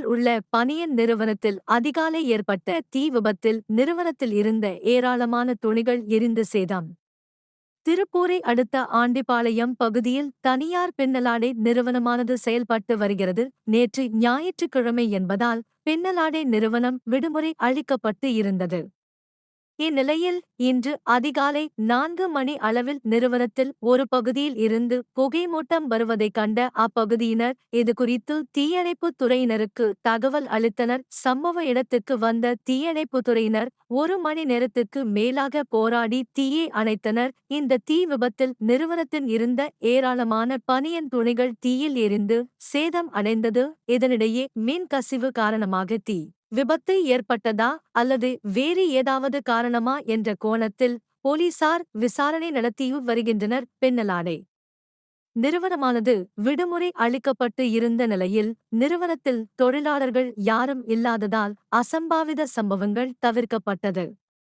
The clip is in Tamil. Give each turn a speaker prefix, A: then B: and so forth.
A: உள்ள பனியன் நிறுவனத்தில் அதிகாலை ஏற்பட்ட தீ விபத்தில் நிறுவனத்தில் இருந்த ஏராளமான துணிகள் எரிந்து சேதம். திருப்பூரை அடுத்த ஆண்டிபாளையம் பகுதியில் தனியார் பின்னலாடை நிறுவனமானது செயல்பட்டு வருகிறது. நேற்று ஞாயிற்றுக்கிழமை என்பதால் பின்னலாடை நிறுவனம் விடுமுறை அளிக்கப்பட்டு இருந்தது. இந்நிலையில் இன்று அதிகாலை நான்கு மணி அளவில் நிறுவனத்தில் ஒரு பகுதியில் இருந்து புகைமூட்டம் வருவதைக் கண்ட அப்பகுதியினர் இதுகுறித்து தீயணைப்புத் துறையினருக்கு தகவல் அளித்தனர். சம்பவ இடத்துக்கு வந்த தீயணைப்புத் துறையினர் ஒரு மணி நேரத்துக்கு மேலாக போராடி தீயை அணைத்தனர். இந்த தீ விபத்தில் நிறுவனத்தில் இருந்த ஏராளமான பனியன் துணிகள் தீயில் எரிந்து சேதம் அடைந்தது. இதனிடையே மின் கசிவு காரணமாக தீ விபத்து ஏற்பட்டதா அல்லது வேறு ஏதாவது காரணமா என்ற கோணத்தில் போலீசார் விசாரணை நடத்தியு வருகின்றனர் பின்னலாடை நிறுவனமானது விடுமுறை அளிக்கப்பட்டு இருந்த நிலையில் நிறுவனத்தில் தொழிலாளர்கள் யாரும் இல்லாததால் அசம்பாவித சம்பவங்கள் தவிர்க்கப்பட்டது.